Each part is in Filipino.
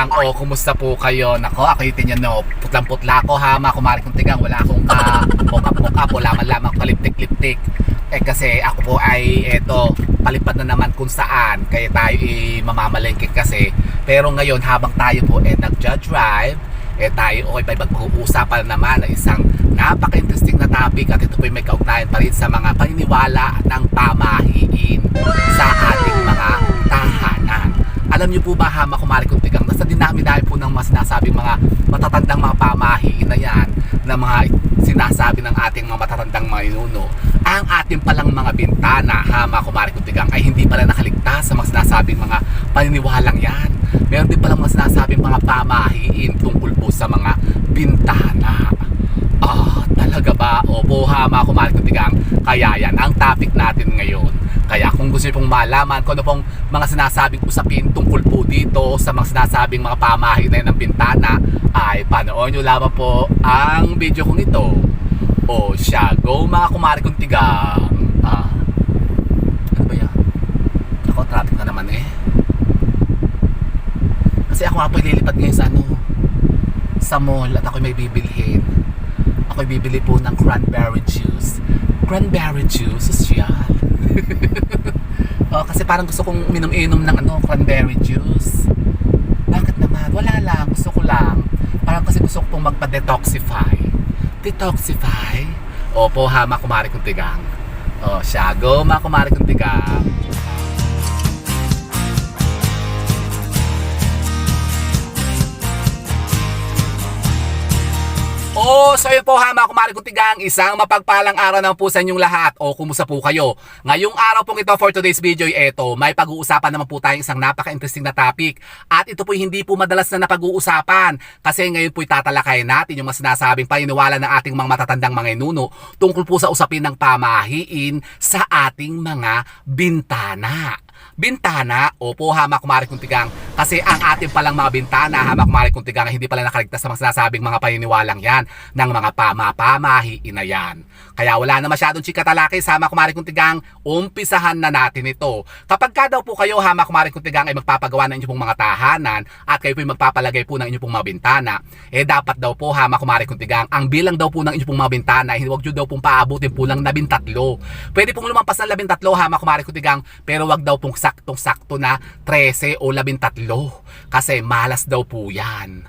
Kuntigang o kumusta po kayo? Nako, ako yung tinyo putlang-putla ko ha, mga kumari Kuntigang, wala akong ka mukap-mukap, wala man lamang paliptik-liptik. Eh kasi ako po ay eto, palipad na naman kung saan, kaya tayo i mamamalengke kasi. Pero ngayon, habang tayo po eh nag-judge drive, eh tayo okay pa mag-uusapan naman ng isang napaka-interesting na topic at ito po may kaugnayan pa rin sa mga paniniwala ng pamahiin sa tahanan. Alam niyo po ba hama kumari kung tigang nasa dinami-dami po ng mga sinasabing mga matatandang mga pamahiin na yan na mga sinasabi ng ating mga matatandang mga inuno ang ating palang mga bintana hama kumari kung tigang ay hindi pala nakaligtas sa mga sinasabing mga paniniwalang yan. Meron din palang mga sinasabing mga pamahiin tungkol po sa mga bintana Opo, hama ko Marco Tigang. Kaya yan, ang topic natin ngayon. Kaya kung gusto niyo pong malaman kung ano pong mga sinasabing usapin tungkol po dito sa mga sinasabing mga pamahin na ng bintana, ay panoorin nyo lamang po ang video kong ito. O siya, go mga kumari kong tigang. Ah, ano ba yan? Ako, traffic na naman eh. Kasi ako nga po ililipad ngayon sa ano, sa mall at ako may bibilhin ako'y bibili po ng cranberry juice. Cranberry juice, social. oh, kasi parang gusto kong minom-inom ng ano, cranberry juice. Bakit naman? Wala lang. Gusto ko lang. Parang kasi gusto ko pong magpa-detoxify. Detoxify? Opo, ha, mga kumari kong tigang. Oh, siya. Go, mga kumari kong tigang. Oh, so yun po ha mga kumari kong tigang, isang mapagpalang araw naman po sa inyong lahat. O kumusta po kayo. Ngayong araw pong ito for today's video ay ito, may pag-uusapan naman po tayong isang napaka-interesting na topic. At ito po hindi po madalas na napag-uusapan kasi ngayon po tatalakayin natin yung mga sinasabing paniniwala ng ating mga matatandang mga inuno tungkol po sa usapin ng pamahiin sa ating mga bintana bintana, opo hamak kumari kong tigang. Kasi ang ating palang mga bintana, hamak kumari kong tigang, hindi pala nakaligtas sa mga sinasabing mga paniniwalang yan ng mga pama-pamahiin na yan. Kaya wala na masyadong chika talakis, hamak kumari kong tigang, umpisahan na natin ito. Kapag ka daw po kayo, hamak kumari kong tigang, ay magpapagawa ng inyong pong mga tahanan at kayo po magpapalagay po ng inyong pong mga bintana, eh dapat daw po, hamak kumari kong tigang, ang bilang daw po ng inyong pong mga bintana, hindi wag nyo daw pong paabutin po lang labintatlo. Pwede pong lumampas ng labintatlo, hamak kumari kong tigang, pero wag daw pong saktong-sakto na 13 o 13 kasi malas daw po yan.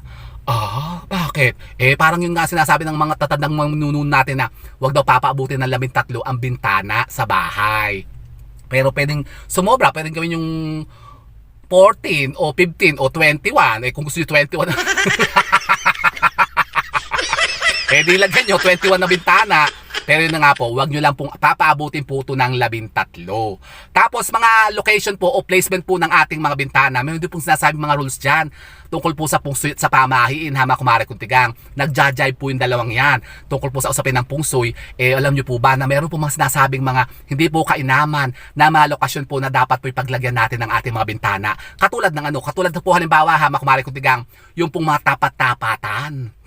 Ah, bakit? Eh, parang yung nga sinasabi ng mga tatandang mga nuno natin na wag daw papaabutin ng 13 ang bintana sa bahay. Pero pwedeng sumobra, pwedeng gawin yung 14 o 15 o 21. Eh, kung gusto nyo 21. eh, di lagyan nyo 21 na bintana. Pero yun nga po, wag nyo lang pong papaabutin po ito ng labintatlo. Tapos mga location po o placement po ng ating mga bintana, meron din pong sinasabi mga rules dyan tungkol po sa pungsoy at sa pamahiin, hama kumare kuntigang. Nagjajive po yung dalawang yan. Tungkol po sa usapin ng pungsoy, eh alam nyo po ba na meron po mga sinasabing mga hindi po kainaman na mga lokasyon po na dapat po ipaglagyan natin ng ating mga bintana. Katulad ng ano, katulad po halimbawa, hama kumare kuntigang, yung pong mga tapat-tapatan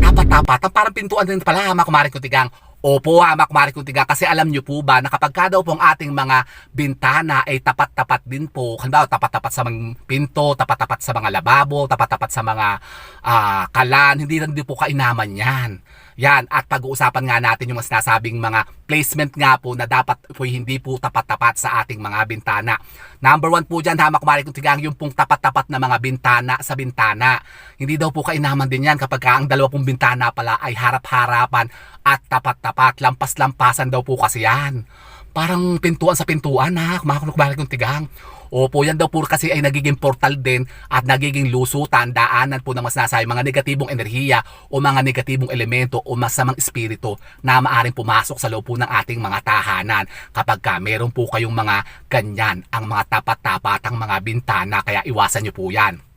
tapat-tapatan, parang pintuan din pala, hama kumari kutigang. Opo, hama kumari kutigang, kasi alam nyo po ba na kapag ka daw pong ating mga bintana ay tapat-tapat din po, halimbawa tapat-tapat sa mga pinto, tapat-tapat sa mga lababo, tapat-tapat sa mga ah, kalan, hindi lang din po kainaman yan. Yan, at pag-uusapan nga natin yung mga sinasabing mga placement nga po na dapat po hindi po tapat-tapat sa ating mga bintana. Number one po dyan, hamak kumari kung tigang yung pong tapat-tapat na mga bintana sa bintana. Hindi daw po kainaman din yan kapag ka ang dalawa pong bintana pala ay harap-harapan at tapat-tapat, lampas-lampasan daw po kasi yan. Parang pintuan sa pintuan ha, kumakulok kong tigang. Opo, yan daw po kasi ay nagiging portal din at nagiging lusutan, daanan po ng mas nasay mga negatibong enerhiya o mga negatibong elemento o masamang espiritu na maaring pumasok sa loob po ng ating mga tahanan kapag ka meron po kayong mga ganyan, ang mga tapat-tapatang mga bintana, kaya iwasan nyo po yan.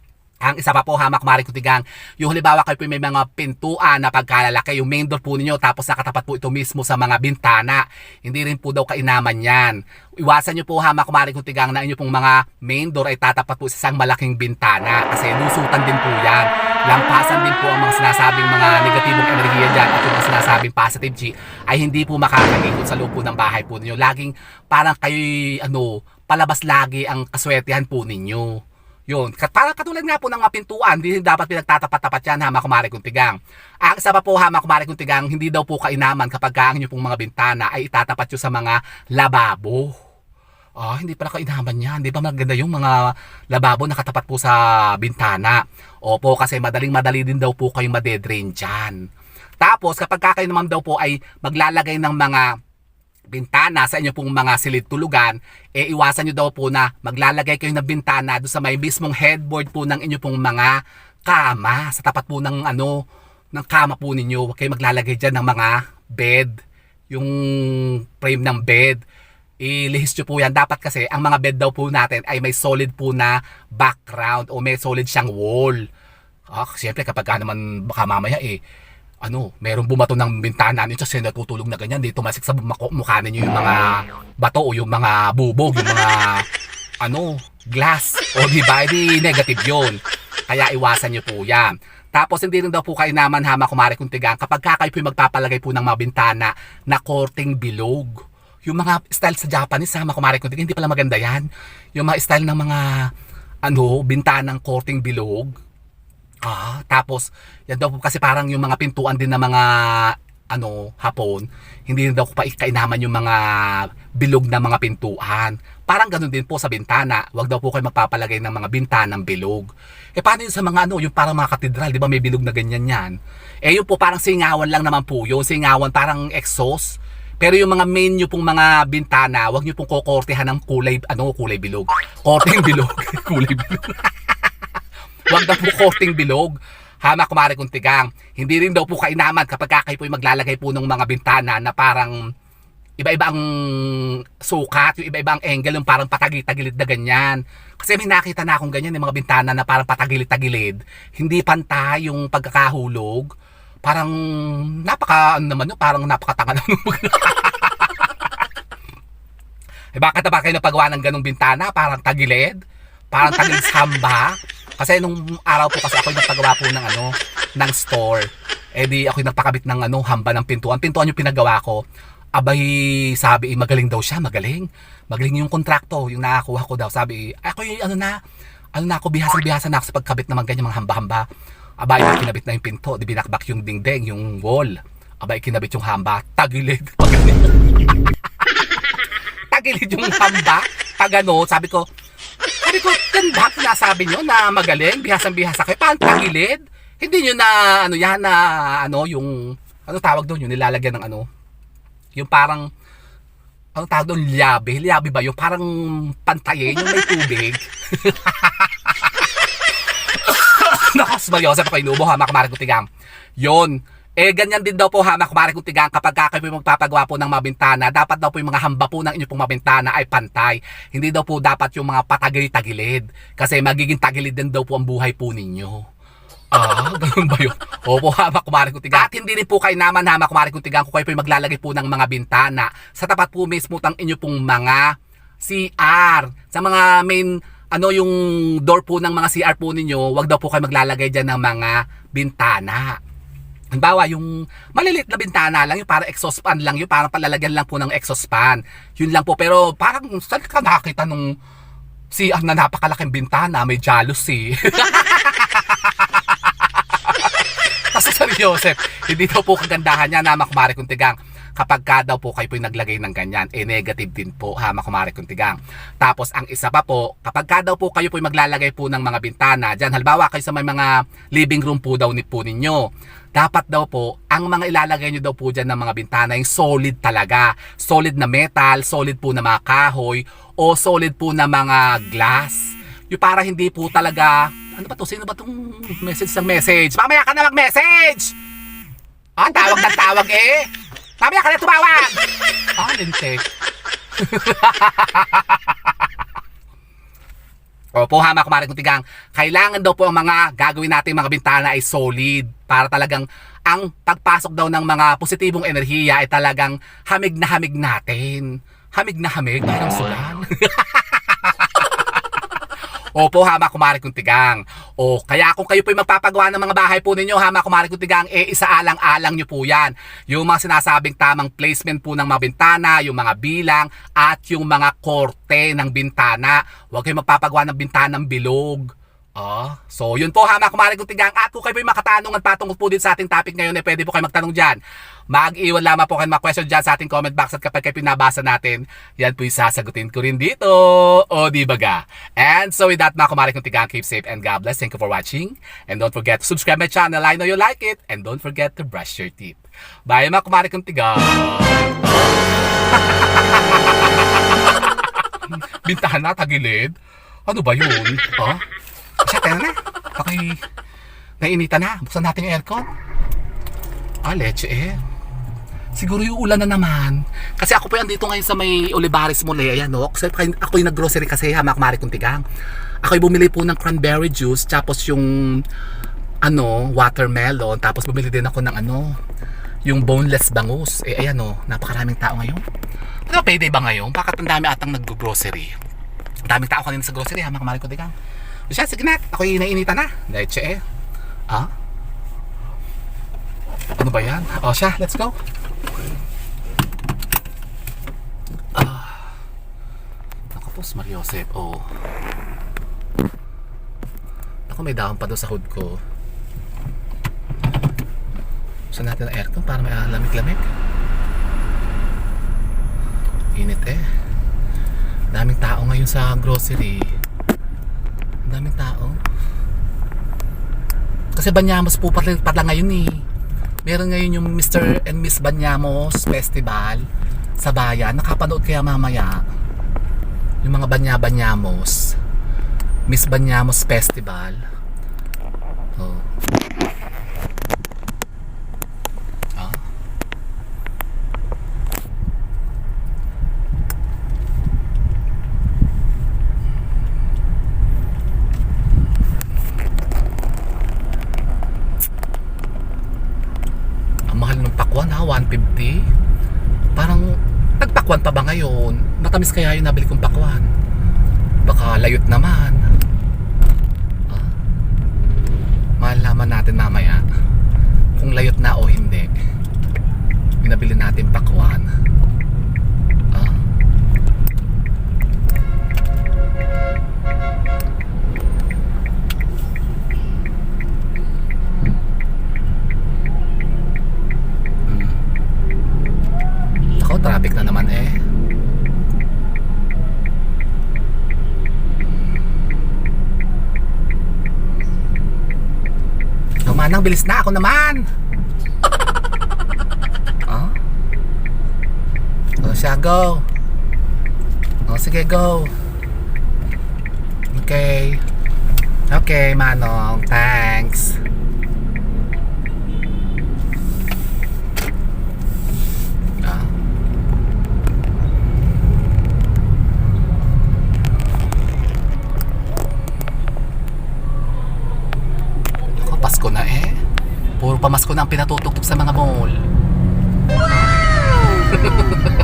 Ang isa pa po hamak Maring Kutigang, yung halimbawa kayo po may mga pintuan na pagkalalaki, yung main door po ninyo tapos nakatapat po ito mismo sa mga bintana. Hindi rin po daw kainaman yan. Iwasan nyo po hamak Maring Kutigang na inyo pong mga main door ay tatapat po sa isang malaking bintana kasi lusutan din po yan. Lampasan din po ang mga sinasabing mga negatibong enerhiya dyan at yung mga sinasabing positive G ay hindi po makakaikot sa loob po ng bahay po ninyo. Laging parang kayo ano, palabas lagi ang kaswertihan po ninyo Yun. Para katulad nga po ng pintuan, hindi dapat pinagtatapat-tapat yan, hama kumari kung tigang. Ang isa pa po, hama kumari kung tigang, hindi daw po kainaman kapag ang inyo pong mga bintana ay itatapat nyo sa mga lababo. Ah, hindi pala kainaman yan. Di ba maganda yung mga lababo nakatapat po sa bintana? Opo, kasi madaling-madali din daw po kayong madedrain dyan. Tapos, kapag ka kayo naman daw po ay maglalagay ng mga bintana sa inyo pong mga silid tulugan, eh iwasan nyo daw po na maglalagay kayo ng bintana doon sa may mismong headboard po ng inyo pong mga kama. Sa tapat po ng ano, ng kama po ninyo. Huwag kayo maglalagay dyan ng mga bed. Yung frame ng bed. Ilihis nyo po yan. Dapat kasi ang mga bed daw po natin ay may solid po na background o may solid siyang wall. Ah, siyempre kapag ka naman baka mamaya eh, ano, merong bumato ng bintana ninyo kasi natutulog na ganyan, di tumasik sa mako- mukha ninyo yung mga bato o yung mga bubog, yung mga ano, glass. O di ba? Di negative yun. Kaya iwasan nyo po yan. Tapos hindi rin daw po kayo naman hama kumari kung tigang kapag ka kayo po yung magpapalagay po ng mga bintana na korting bilog. Yung mga style sa Japanese hama kumari kung tigang, hindi pala maganda yan. Yung mga style ng mga ano, bintanang korting bilog. Ah, tapos yan daw kasi parang yung mga pintuan din ng mga ano, hapon, hindi rin daw pa kainaman yung mga bilog na mga pintuan. Parang ganun din po sa bintana. Huwag daw po kayo magpapalagay ng mga bintanang bilog. Eh paano yun sa mga ano, yung parang mga katedral, di ba may bilog na ganyan yan? Eh yun po parang singawan lang naman po yun. Singawan parang exhaust. Pero yung mga main nyo pong mga bintana, huwag nyo pong kokortehan ng kulay, ano, kulay bilog. Korteng bilog. kulay bilog. Huwag daw po korting bilog. Hama kumari kung tigang. Hindi rin daw po kainaman kapag ka kayo po maglagay po ng mga bintana na parang iba-iba ang sukat, yung iba-iba ang angle, yung parang patagilid-tagilid na ganyan. Kasi may nakita na akong ganyan, yung mga bintana na parang patagilid-tagilid. Hindi pantay yung pagkakahulog. Parang napaka, ano naman yun, parang napakatanga naman. eh bakit na ba kayo napagawa ng ganong bintana? Parang tagilid? Parang tagilid sa hamba? Kasi nung araw po kasi ako yung nagpagawa po ng ano, ng store. Eh di ako yung nagpakabit ng ano, hamba ng pintuan. Pintuan yung pinagawa ko. Abay, sabi, eh, magaling daw siya, magaling. Magaling yung kontrakto, yung nakakuha ko daw. Sabi, ako yung ano na, ano na ako, bihasang-bihasa na ako sa pagkabit naman ganyan, mga hamba-hamba. Abay, kinabit na yung pinto, di binakbak yung dingding, yung wall. Abay, kinabit yung hamba, tagilid. tagilid yung hamba, pag ano, sabi ko, sabi ko, ganda, sinasabi nyo na magaling, bihasang-bihasa kayo. Paano tagilid? Hindi nyo na, ano yan, na, ano, yung, ano tawag doon, yung nilalagyan ng ano, yung parang, ano tawag doon, liabe. Liabe ba? Yung parang pantayin, yung may tubig. Nakas Joseph ako inubo, ha, makamari kong tigang. Yun. Eh, ganyan din daw po ha, makumari kong tigang, kapag ka kayo po magpapagawa po ng mga bintana, dapat daw po yung mga hamba po ng inyong pong mga ay pantay. Hindi daw po dapat yung mga patagilid-tagilid. Kasi magiging tagilid din daw po ang buhay po ninyo. Ah, ganun ba yun? Opo, hama kumari kong tigang. At hindi rin po kayo naman hama kumari kong tigang kung kayo po maglalagay po ng mga bintana sa tapat po mismo ng inyo pong mga CR. Sa mga main, ano yung door po ng mga CR po ninyo, wag daw po kayo maglalagay dyan ng mga bintana. Halimbawa, yung malilit na bintana lang, yung parang exhaust fan lang, yung parang palalagyan lang po ng exhaust fan. Yun lang po. Pero parang saan ka nakakita nung CR na napakalaking bintana, may jealousy. Kasi sabi Joseph, hindi daw po kagandahan niya na makumari kung tigang. Kapag ka daw po kayo po yung naglagay ng ganyan, eh negative din po ha makumari kung tigang. Tapos ang isa pa po, kapag ka daw po kayo po yung maglalagay po ng mga bintana, dyan halimbawa kayo sa may mga living room po daw ni po ninyo, dapat daw po, ang mga ilalagay nyo daw po dyan ng mga bintana, yung solid talaga. Solid na metal, solid po na mga kahoy, o solid po na mga glass. Yung para hindi po talaga, ano ba to? Sino ba tong message ng message? Mamaya ka na mag-message! Ah, tawag ng tawag eh! Mamaya ka na tumawag! Ah, lintik. Opo, hama kumari kong tigang. Kailangan daw po ang mga gagawin natin mga bintana ay solid para talagang ang pagpasok daw ng mga positibong enerhiya ay talagang hamig na hamig natin. Hamig na hamig, parang sulang. Opo, hama kumari kong tigang. O, kaya kung kayo po magpapagawa ng mga bahay po ninyo, hama kumari kong tigang, eh, isaalang-alang nyo po yan. Yung mga sinasabing tamang placement po ng mga bintana, yung mga bilang, at yung mga korte ng bintana. Huwag kayo magpapagawa ng bintanang bilog. Oh, so yun po ha mga kumarin kong tigang at kung kayo po yung makatanungan patungkol po din sa ating topic ngayon eh pwede po kayo magtanong dyan. Mag-iwan lamang po kayo mga question dyan sa ating comment box at kapag kayo pinabasa natin, yan po yung sasagutin ko rin dito. O di ba ga? And so with that mga kumarin kong tigang, keep safe and God bless. Thank you for watching. And don't forget to subscribe my channel. I know you like it. And don't forget to brush your teeth. Bye mga kumarin kong tigang. Bintahan na, tagilid. Ano ba yun? Oh? Siya, na. Okay. Nainita na. Buksan natin yung aircon. Ah, leche eh. Siguro yung ulan na naman. Kasi ako po yan dito ngayon sa may Olivares Mole. Ayan, no? Kasi ako yung nag-grocery kasi hamak mari kong tigang. Ako yung bumili po ng cranberry juice. Tapos yung ano, watermelon. Tapos bumili din ako ng ano, yung boneless bangus. Eh, ayan, no? Napakaraming tao ngayon. Ano, payday ba ngayon? Bakit ang dami atang nag-grocery? Ang daming tao kanina sa grocery, hamak mari kong tigang. Siya, sige na. Ako yung nainita na. Leche eh. Ah? Ano ba yan? O siya, let's go. Ah. Ako po, Mario Josep. Oh. Ako may dahon pa doon sa hood ko. Gusto natin ang aircon para may lamig-lamig. Init eh. Daming tao ngayon sa grocery. Ang daming tao. Kasi Banyamos po pala, pala ngayon eh. Meron ngayon yung Mr. and Miss Banyamos Festival sa bayan. Nakapanood kaya mamaya yung mga Banya-Banyamos Miss Banyamos Festival. Oh. Ah. Ang mahal ng pakwan ha, 150. Parang nagpakwan pa ba ngayon? Matamis kaya yung nabili kong pakwan. Baka layot naman. Ah. Malaman natin mamaya kung layot na o hindi. Yung nabili natin pakwan. Ah. Ako, traffic na naman eh. Manang, bilis na ako naman. oh? Oh, siya, go. Oh, sige, go. Okay. Okay, Manong. Thanks. Ah. Ako, Pasko na eh. Puro pamasko na ang pinatutugtog sa mga mall.